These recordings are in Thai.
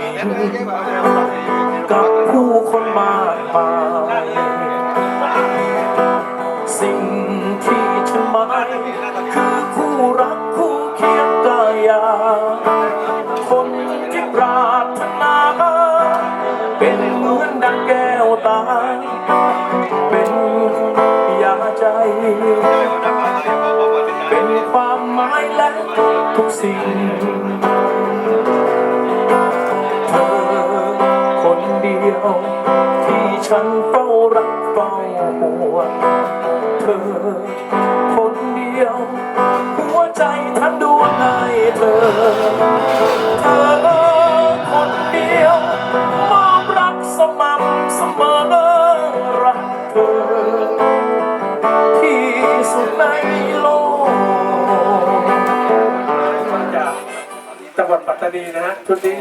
นี้กับผู้คนมากมายสิ่งที่ฉันหมายคือคู่รักคู่เคียงกายา คนที่ปรารถนาเป็นเหมือนดังแก้วตา เป็นยาใจ เป็นความหมายและทุกสิ่ง ฉันเฝ้ารักเฝ้าห่วงเธอคนเดียว หัวใจทั้งดวงให้เธอ เธอคนเดียวมอบรักสม่ำเสมอรักเธอ ที่สุดในโลกจากจังหวัดปัตตานีนะฮะชุดนี้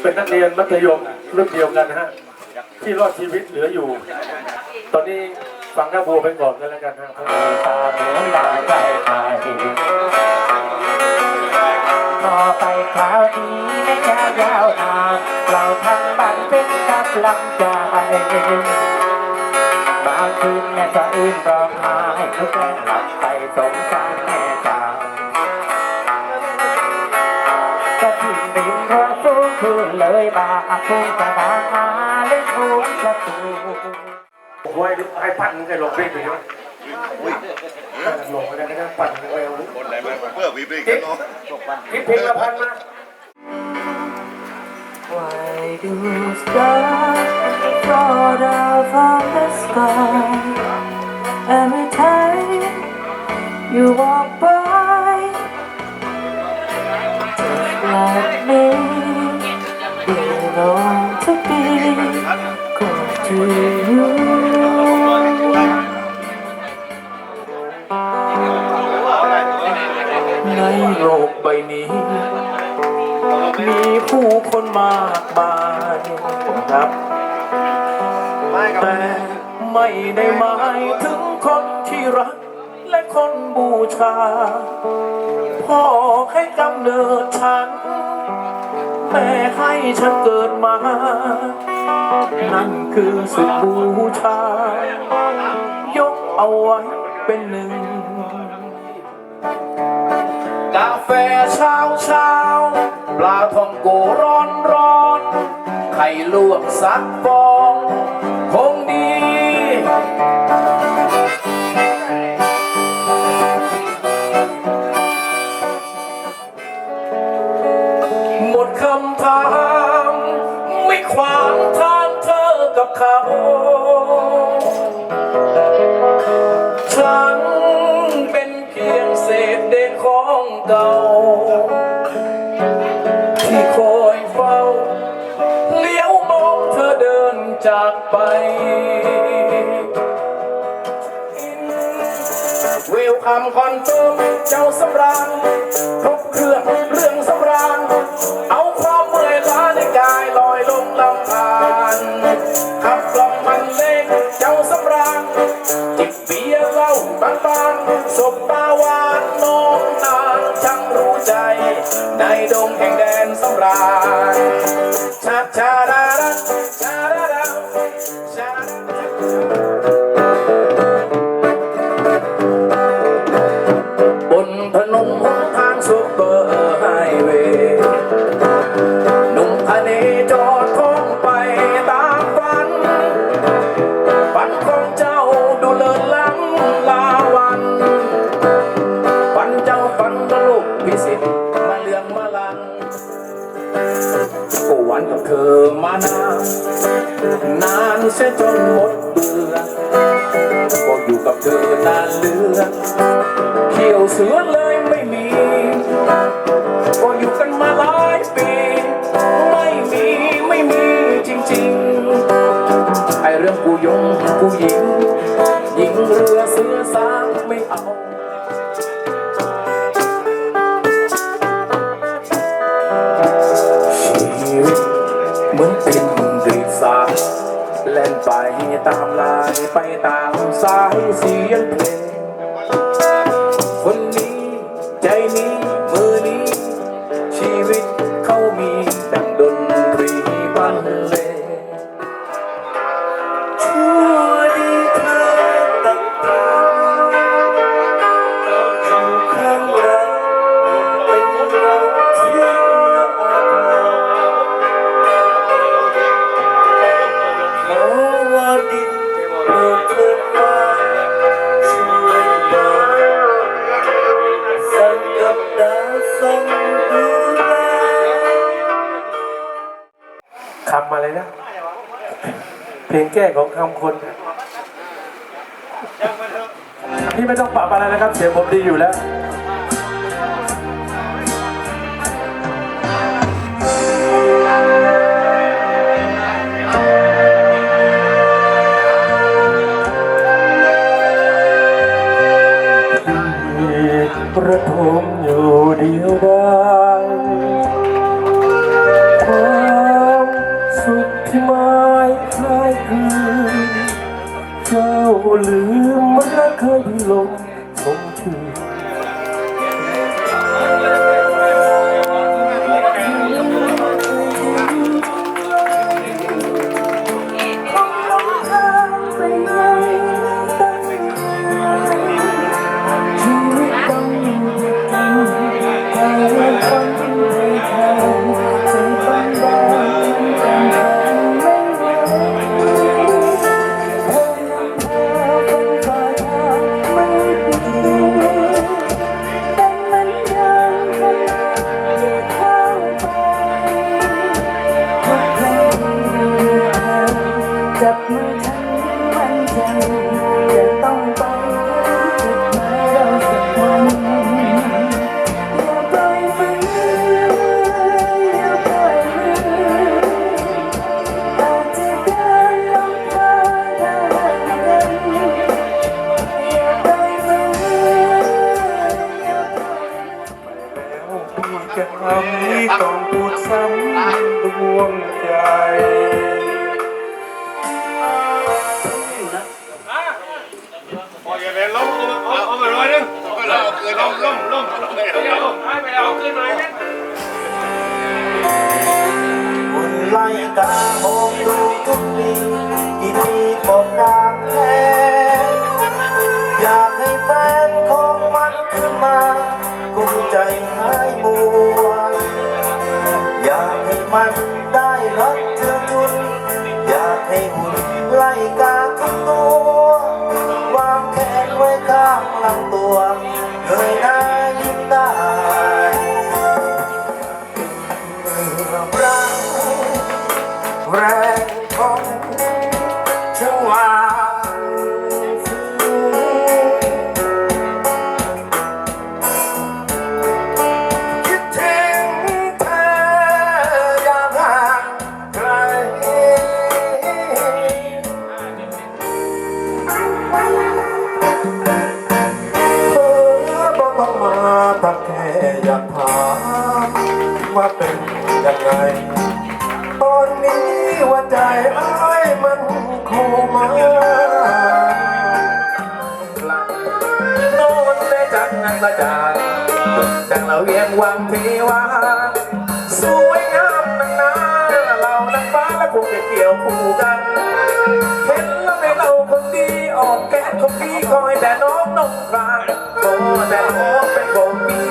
เป็นนักเรียนมัธยมรุ่นเดียวกันนะฮะ ที่รอดชีวิตเหลืออยู่ ตอนนี้ฟังหน้าบัวไปก่อนกันแล้วกันฮะตาเหมือนดาใกล้ไกลต่อไปคราวนี้ไม่จะยาวนานเราทั้งบ้านเป็นกำลังใจบางคืนแม่จะอื่นร้องไห้ทุกแรงหลับไปสงสารแม่จางก็ทิ้งริมเรือสูงคืนเลยบาพุ่งกระดาน ประตูโอ้ยให้ปั่นให้ลงเพลงไปด้วยลงไปได้ปั่นเร็วคนไหนมาเพื่อวีบริกันเนาะคิดเพลงละพันมา Why do stars fall down from the sky every time you walk by? Just like ในโลกใบนี้ มีผู้คนมากมายครับ แต่ไม่ได้หมายถึงคนที่รัก และคนบูชา พ่อให้กำเนิดฉัน แม่ให้ฉันเกิดมา นั่นคือสุดบูชา ยกเอาไว้เป็นหนึ่ง กาแฟเช้าเช้าปลาทองโกร้อนร้อนไข่ลวกสักฟองคงดีหมดคำถาม ลคอนเติมเจ้าสำราญครบเครื่อง นานเสียจนหมดเบื่อก็อยู่กับเธอนานเลือเขียวเสือเลย ตามลายไปตามสายเสียงเพลง คำอะไรนะ เพลงแก้ของคำคนพี่ไม่ต้องปรับอะไรนะครับ เสียงผมดีอยู่แล้วประทมอยู่เดียวด ลืมมันเคย ไล่กามองดูทุกปีกี่ปีก็กลางแพ้อยากให้แฟนของมันขึ้นมากุมใจหายมัวอยากให้มันได้รักเธอจุนอยากให้หุ่นไล่กาทุกตัว วางแขนไว้ข้างลำตัวเงยหน้า ได้จังนังละจาดังเราเวียงวังเทวาสวยงามนังนาเรานังฟ้าและคงจะเกี่ยวคู่กันเห็นแล้วไม่เราคนดีออกแก้มของพี่คอยแต่น้องนงกลางก็แต่น้องเป็นของพี่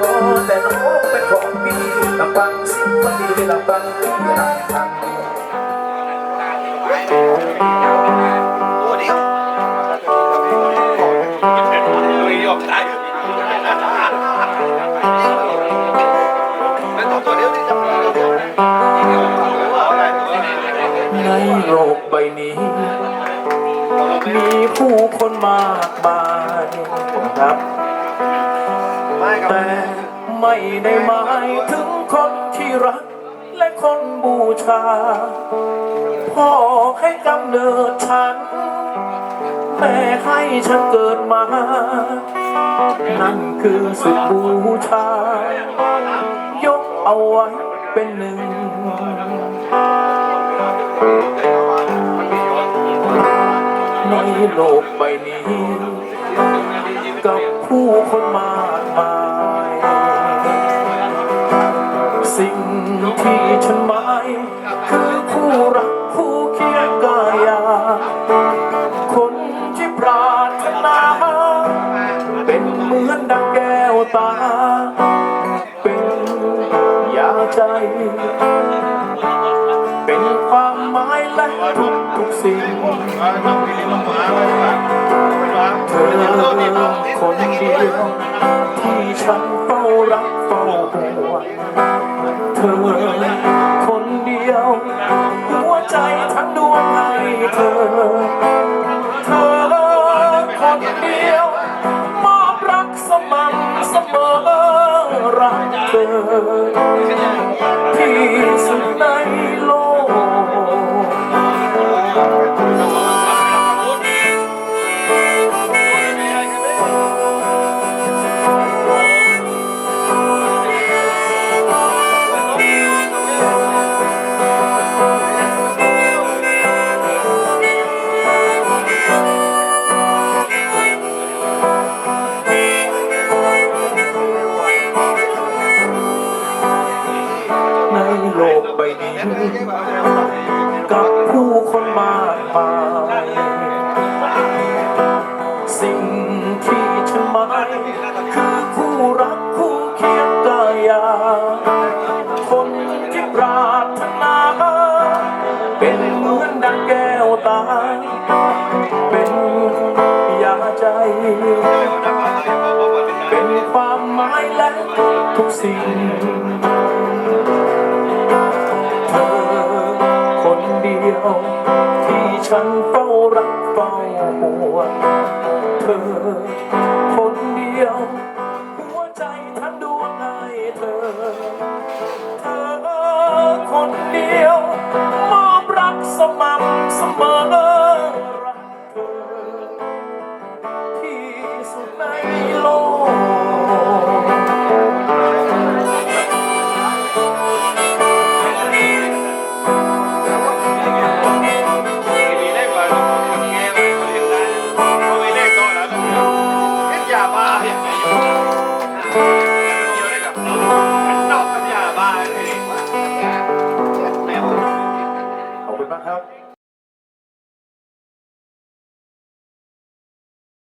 ก็แต่น้องเป็นของพี่ลำบังสิ่งมันดีลำบังที่รักทันตัว คนมากมายครับ แต่ไม่ได้หมายถึงคนที่รัก และคนบูชา พ่อให้กำเนิดฉัน แม่ให้ฉันเกิดมา นั่นคือสุดบูชา ยกเอาไว้เป็นหนึ่ง ในโลกใบนี้ กับผู้คนมากมาย สิ่งที่ฉันหมายคือคู่รักคู่เคียงกายา คนที่ปรารถนา เป็นเหมือนดังแก้วตา เป็นยาใจ เป็นความหมายและทุกทุกสิ่งเธอคนเดียวที่ฉันเฝ้ารักเฝ้าห่วงเธอคนเดียว หัวใจทั้งดวงให้เธอ เธอคนเดียว มอบรักสม่ำสมอรักเธอที่สุดใน